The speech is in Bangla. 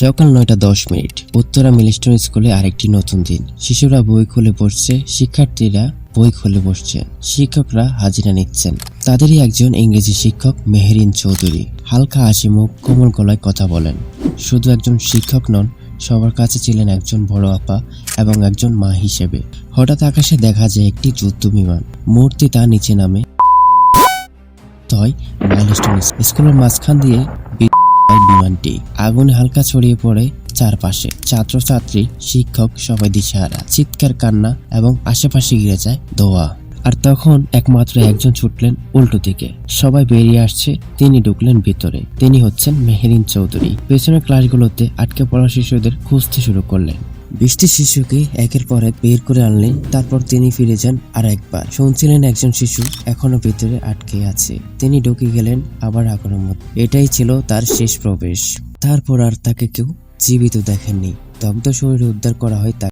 সকাল নয়টা দশ মিনিট। উত্তরা মিলিস্টন স্কুলে আরেকটি নতুন দিন। শিশুরা বই খুলে পড়ছে, শিক্ষার্থীরা বই খুলে বসছেন শিক্ষকরা হাজিরা নিচ্ছেন। তাদেরই একজন ইংরেজি শিক্ষক মেহেরিন চৌধুরী। হালকা হাসি মুখ, কোমল গলায় কথা বলেন। শুধু একজন শিক্ষক নন, সবার কাছে ছিলেন একজন বড় আপা এবং একজন মা হিসেবে। হঠাৎ আকাশে দেখা যায় একটি যুদ্ধ বিমান। মূর্তি তা নিচে নামে। তয় মাইলস্টোন স্কুলের মাঝখান দিয়ে বিমানটি আগুনে হালকা ছড়িয়ে পড়ে চারপাশে। ছাত্রছাত্রী, শিক্ষক সবাই দিশেহারা। চিৎকার, কান্না এবং আশেপাশে ঘিরে যায় দোয়া। আর তখন একমাত্র একজন ছুটলেন উল্টো দিকে। সবাই বেরিয়ে আসছে, তিনি ঢুকলেন ভিতরে। তিনি হচ্ছেন মেহেরিন চৌধুরী। পেছনের ক্লাসগুলোতে আটকে পড়া শিশুদের খুঁজতে শুরু করলেন। বৃষ্টি শিশুকে একের পর এক বের করে আনলেন, তারপর তিনি ফিরে যান আর একবার শুনছিলেন একজন শিশু এখনও ভিতরে আটকে আছে। তিনি ঢুকে গেলেন আবার মধ্যে। এটাই ছিল তার শেষ প্রবেশ। তারপর আর তাকে কেউ জীবিত দেখেননি। দগ্ধ শরীর উদ্ধার করা হয় তাকে।